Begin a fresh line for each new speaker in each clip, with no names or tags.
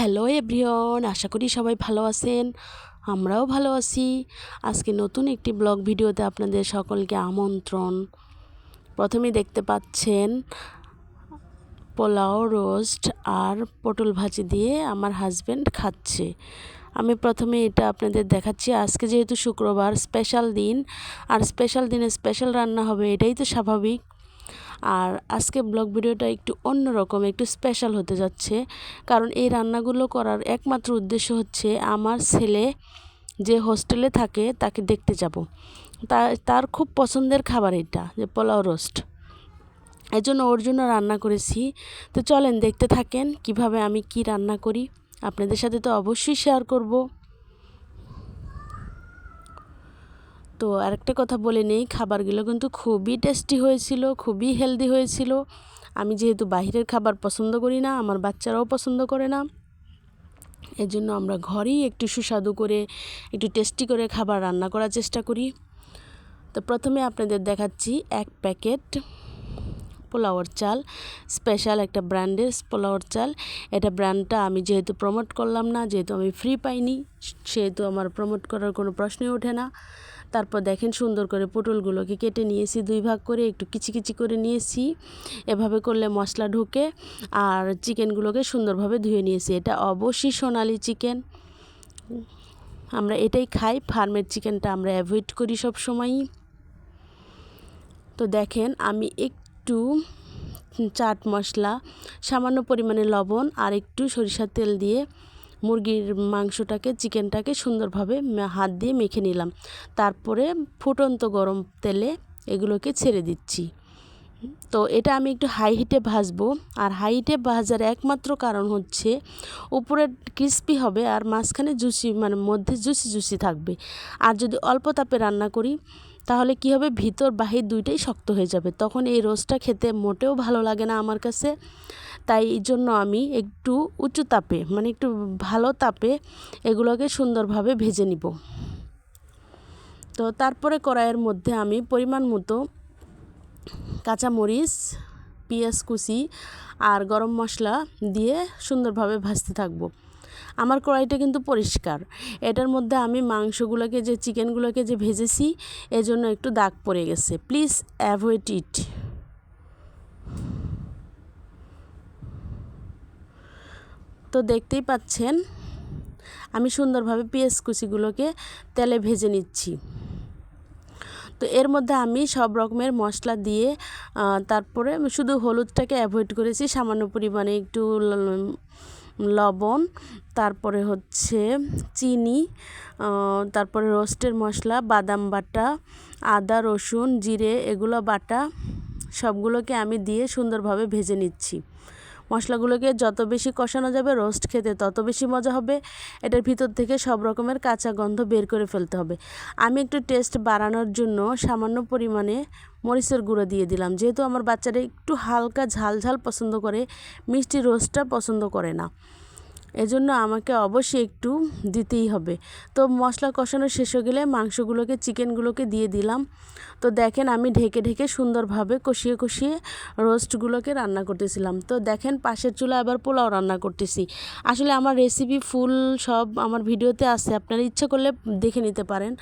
Hello everyone, আশা করি সবাই ভালো আছেন। আমরাও ভালো আছি। আজকে নতুন একটি ব্লগ ভিডিওতে আপনাদের সকলকে আমন্ত্রণ। প্রথমে দেখতে পাচ্ছেন পোলাও রোস্ট আর পটল ভাজি দিয়ে আমার হাজব্যান্ড খাচ্ছে। আমি প্রথমে এটা আপনাদের দেখাচ্ছি। আজকে যেহেতু শুক্রবার স্পেশাল দিন, আর স্পেশাল দিনে স্পেশাল রান্না হবে, এটাই তো স্বাভাবিক। আর আজকে ব্লগ ভিডিওটা একটু অন্যরকম, একটু স্পেশাল হতে যাচ্ছে। কারণ এই রান্নাগুলো করার একমাত্র উদ্দেশ্য হচ্ছে আমার ছেলে যে হোস্টেলে থাকে তাকে দেখতে যাব। তার খুব পছন্দের খাবার এটা, যে পোলাও রোস্ট এই জন্য ওর জন্য রান্না করেছি। তো চলেন দেখতে থাকেন কীভাবে আমি কি রান্না করি। আপনাদের সাথে তো অবশ্যই শেয়ার করব। তো আরেকটা কথা বলে নেই, খাবারগুলো কিন্তু খুবই টেস্টি হয়েছিল, খুবই হেলদি হয়েছিল। আমি যেহেতু বাহিরের খাবার পছন্দ করি না, আমার বাচ্চারাও পছন্দ করে না। এজন্য আমরা ঘরেই একটু সুস্বাদু করে, একটু টেস্টি করে খাবার রান্না করার চেষ্টা করি। তো প্রথমে আপনাদের দেখাচ্ছি এক প্যাকেট পোলাওয়ার চাল স্পেশাল একটা ব্র্যান্ডের পোলাওয়ার চাল। এটা ব্র্যান্ডটা আমি যেহেতু প্রমোট করলাম না, যেহেতু আমি ফ্রি পাইনি সেহেতু আমার প্রমোট করার কোনো প্রশ্নই ওঠে না। তারপর দেখেন সুন্দর করে পটলগুলোকে কেটে নিয়েছি, দুই ভাগ করে একটু কিচি কিচি করে নিয়েছি। এভাবে করলে মশলা ঢুকে আর চিকেনগুলোকে সুন্দরভাবে ধুয়ে নিয়েছি। এটা অবশ্যই সোনালি চিকেন। আমরা এটাই খাই, ফার্মের চিকেনটা আমরা অ্যাভয়েড করি সব সময়ই তো দেখেন আমি একটু চাট মশলা, সামান্য পরিমাণে লবণ আর একটু সরিষার তেল দিয়ে মুরগির মাংসটাকে চিকেনটাকে সুন্দরভাবে হাত দিয়ে মেখে নিলাম। তারপরে ফুটন্ত গরম তেলে এগুলোকে ছেড়ে দিচ্ছি। তো এটা আমি একটু হাই হিটে ভাজবো। আর হাই হিটে ভাজার একমাত্র কারণ হচ্ছে উপরে ক্রিস্পি হবে আর মাঝখানে জুসি মানে মধ্যে জুসি জুসি থাকবে। আর যদি অল্প তাপে রান্না করি, তাহলে কি হবে? ভিতর, বাহির দুইটাই শক্ত হয়ে যাবে। তখন এই রোস্টটা খেতে মোটেও ভালো লাগে না আমার কাছে। তাই এই জন্য আমি একটু উঁচু তাপে মানে একটু ভালো তাপে এগুলোকে সুন্দরভাবে ভেজে নিব। তো তারপরে কড়াইয়ের মধ্যে আমি পরিমাণ মতো কাঁচামরিচ, পেঁয়াজ কুচি আর গরম মশলা দিয়ে সুন্দরভাবে ভাজতে থাকব। আমার কড়াইটা কিন্তু পরিষ্কার। এটার মধ্যে আমি মাংসগুলোকে, যে চিকেনগুলোকে যে ভেজেছি এজন্য একটু দাগ পড়ে গেছে। Please avoid it. তো দেখতেই পাচ্ছেন, আমি সুন্দরভাবে পেঁয়াজ কুচিগুলোকে তেলে ভেজে নিচ্ছি। তো এর মধ্যে আমি সব রকমের মশলা দিয়ে তারপরে শুধু হলুদটাকে অ্যাভয়েড করেছি, সামান্য পরিমাণে একটু লবণ, তারপরে হচ্ছে চিনি তারপরে রোস্টের মশলা, বাদাম বাটা, আদা, রসুন, জিরে, এগুলো বাটা সবগুলোকে আমি দিয়ে সুন্দরভাবে ভেজে নিচ্ছি। মশলাগুলোকে যত বেশি কষানো যাবে রোস্ট খেতে তত বেশি মজা হবে। এটার ভিতর থেকে সব রকমের কাঁচা গন্ধ বের করে ফেলতে হবে। আমি একটু টেস্ট বাড়ানোর জন্য সামান্য পরিমাণে মরিচের গুঁড়ো দিয়ে দিলাম। যেহেতু আমার বাচ্চারা একটু হালকা ঝাল ঝাল পছন্দ করে, মিষ্টি রোস্টটা পছন্দ করে না। এজন্য আমাকে অবশ্যই একটু দিতেই হবে। তো মশলা কষানো শেষ হয়ে গেলে মাংসগুলোকে, চিকেনগুলোকে দিয়ে দিলাম। তো দেখেন আমি ঢেকে ঢেকে সুন্দরভাবে কষিয়ে কষিয়ে রোস্টগুলোকে রান্না করতেছিলাম। তো দেখেন পাশের চুলা আবার পোলাও রান্না করতেছি। আসলে আমার রেসিপি ফুল সব আমার ভিডিওতে আছে, আপনারা ইচ্ছা করলে দেখে নিতে পারেন।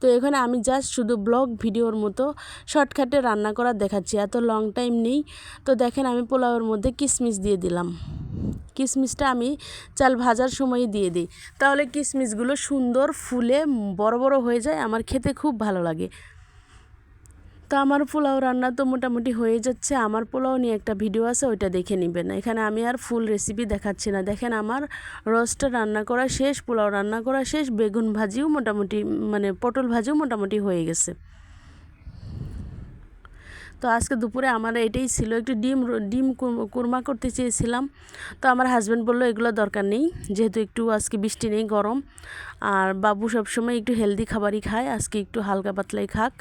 তো এখানে আমি জাস্ট শুধু ব্লগ ভিডিওর মতো শর্টকাটে রান্না করা দেখাচ্ছি, এত লং টাইম নেই। তো দেখেন আমি পোলাওয়ের মধ্যে কিশমিশ দিয়ে দিলাম। কিশমিশটা আমি চাল ভাজার সময় দিয়ে দিই। তাহলে কিশমিশগুলো সুন্দর ফুলে বড় বড় হয়ে যায়, আমার খেতে খুব ভালো লাগে। তো আমার পোলাও রান্না তো মোটামুটি হয়ে যাচ্ছে, আমার পোলাও নিয়ে একটা ভিডিও আছে, ওইটা দেখে নেবেন। এখানে আমি আর ফুল রেসিপি দেখাচ্ছি না। দেখেন আমার রসটা রান্না করা শেষ, পোলাও রান্না করা শেষ, বেগুন ভাজিও মোটামুটি মানে পটল ভাজিও মোটামুটি হয়ে গেছে। তো আজকে দুপুরে আমার এটাই ছিল, একটু ডিম ডিম কুরমা করতে চেয়েছিলাম। তো আমার হাজব্যান্ড বলল, এগুলো দরকার নেই, যেহেতু একটু আজকে বৃষ্টি নেই, গরম। আর বাবু সবসময় একটু হেলদি খাবারই খায়, আজকে একটু হালকা পাতলাই খাক।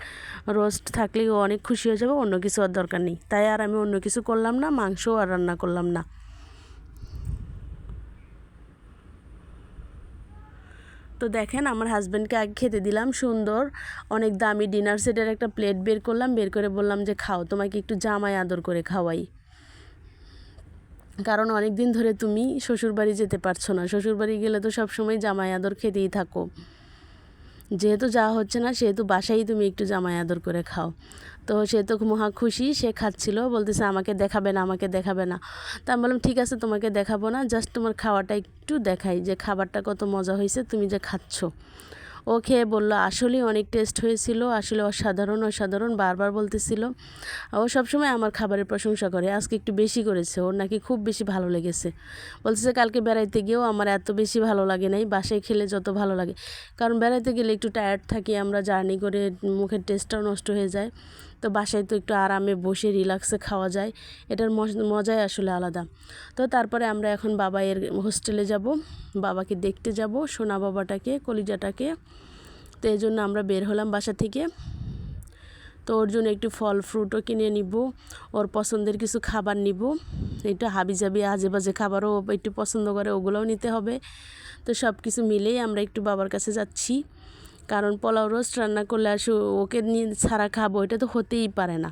রোস্ট থাকলে অনেক খুশি হয়ে যাবে, অন্য কিছু আর দরকার নেই। তাই আর আমি অন্য কিছু করলাম না, মাংসও আর রান্না করলাম না। তো দেখেন আমার হাজব্যান্ডকে আগে খেতে দিলাম, সুন্দর। অনেক দামি ডিনার সেটের একটা প্লেট বের করলাম, বের করে বললাম যে, খাও, তোমাকে একটু জামাই আদর করে খাওয়াই। কারণ অনেক দিন ধরে তুমি শ্বশুরবাড়ি যেতে পারছ না। শ্বশুরবাড়ি গেলে তো সবসময় জামাই আদর খেতেই থাকো। যেহেতু যাওয়া হচ্ছে না, সেহেতু বাসায় তুমি একটু জামাই আদর করে খাও। তো সে তো মহা খুশি, সে খাচ্ছিল, বলতেছে আমাকে দেখাবে না, আমাকে দেখাবে না। তা আমি বললাম, ঠিক আছে, তোমাকে দেখাবো না, জাস্ট তোমার খাওয়াটা একটু দেখাই, যে খাবারটা কত মজা হয়েছে, তুমি যে খাচ্ছ। ও খেয়ে বলল, আসলেই অনেক টেস্ট হয়েছিল, আসলে অসাধারণ অসাধারণ। বারবার বলতেছিল। ও সবসময় আমার খাবারের প্রশংসা করে, আজকে একটু বেশি করেছে, ওর নাকি খুব বেশি ভালো লেগেছে। বলতেছে কালকে বেড়াইতে গিয়েও আমার এত বেশি ভালো লাগে নাই, বাসায় খেলে যত ভালো লাগে। কারণ বেড়াইতে গেলে একটু টায়ার্ড থাকি, আমরা জার্নি করে মুখের টেস্টটাও নষ্ট হয়ে যায়। তো বাসায় তো একটু আরামে বসে রিল্যাক্সে খাওয়া যায়। এটার মজাই আসলে আলাদা। তো তারপরে আমরা এখন বাবা এর হোস্টেলে যাব। বাবাকে দেখতে যাব, সোনা বাবাটাকে, কলিজাটাকে। তো এই জন্য আমরা বের হলাম বাসা থেকে। তো ওর জন্য একটু ফল ফ্রুটও কিনে নিব, ওর পছন্দের কিছু খাবার নিব। একটু হাবি জাবি আজে বাজে খাবারও একটু পছন্দ করে, ওগুলোও নিতে হবে। তো সব কিছু মিলেই আমরা একটু বাবার কাছে যাচ্ছি। কারণ পোলাও রোস্ট রান্না করলে আর ওকে নিয়ে ছাড়া খাব, এটা তো হতেই পারে না।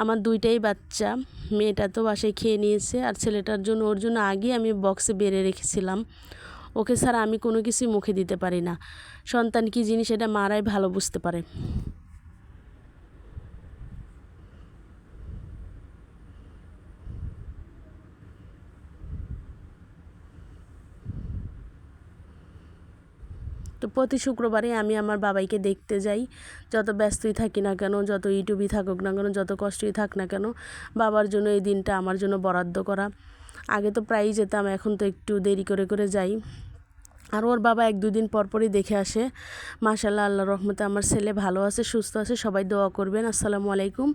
আমার দুইটাই বাচ্চা, মেয়েটা তো বাসায় খেয়ে নিয়েছে আর ছেলেটার জন্য, ওর জন্য আগে আমি বক্সে বেড়ে রেখেছিলাম। ওকে ছাড়া আমি কোনো কিছুই মুখে দিতে পারি না। সন্তান কি জিনিস, এটা মারাই ভালো বুঝতে পারে। প্রতি শুক্রবারে আমি আমার বাবাইকে দেখতে যাই। যত ব্যস্তই থাকি না কেন, যত ইউটিউবই থাকুক না কেন, যত কষ্টই থাক না কেন, বাবার জন্য এই দিনটা আমার জন্য বরাদ্দ করা। আগে তো প্রায়ই যেতাম, এখন তো একটু দেরি করে করে যাই। আর ওর বাবা এক দুদিন পরপরই দেখে আসে। মাশাল্লাহ আল্লাহ রহমতে আমার ছেলে ভালো আছে, সুস্থ আছে, সবাই দোয়া করবেন। আসসালামু আলাইকুম।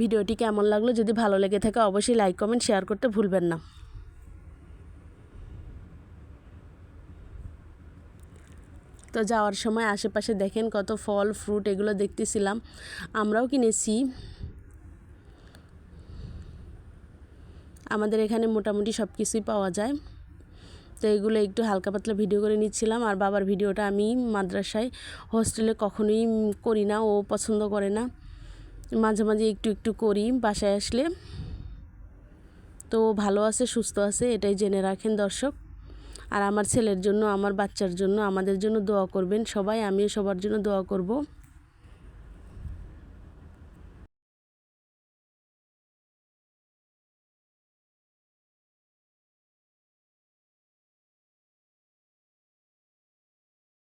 ভিডিওটি কেমন লাগল, যদি ভালো লেগে থাকে অবশ্যই লাইক, কমেন্ট, শেয়ার করতে ভুলবেন না। তো যাওয়ার সময় আশেপাশে দেখেন কত ফল ফ্রুট এগুলো দেখতেছিলাম। আমরাও কিনেছি। আমাদের এখানে মোটামুটি সব কিছুই পাওয়া যায়। তো এগুলো একটু হালকা পাতলা ভিডিও করে নিচ্ছিলাম। আর বাবার ভিডিওটা আমি মাদ্রাসায় হোস্টেলে কখনোই করি না। ও পছন্দ করে না। মাঝে মাঝে একটু একটু করি বাসায় আসলে। তো ভালো আছে, সুস্থ আছে, এটাই জেনে রাখেন দর্শক। আর আমার ছেলের জন্য, আমার বাচ্চার জন্য, আমাদের জন্য দোয়া করবেন। সবাই, আমিও সবার জন্য দোয়া করব।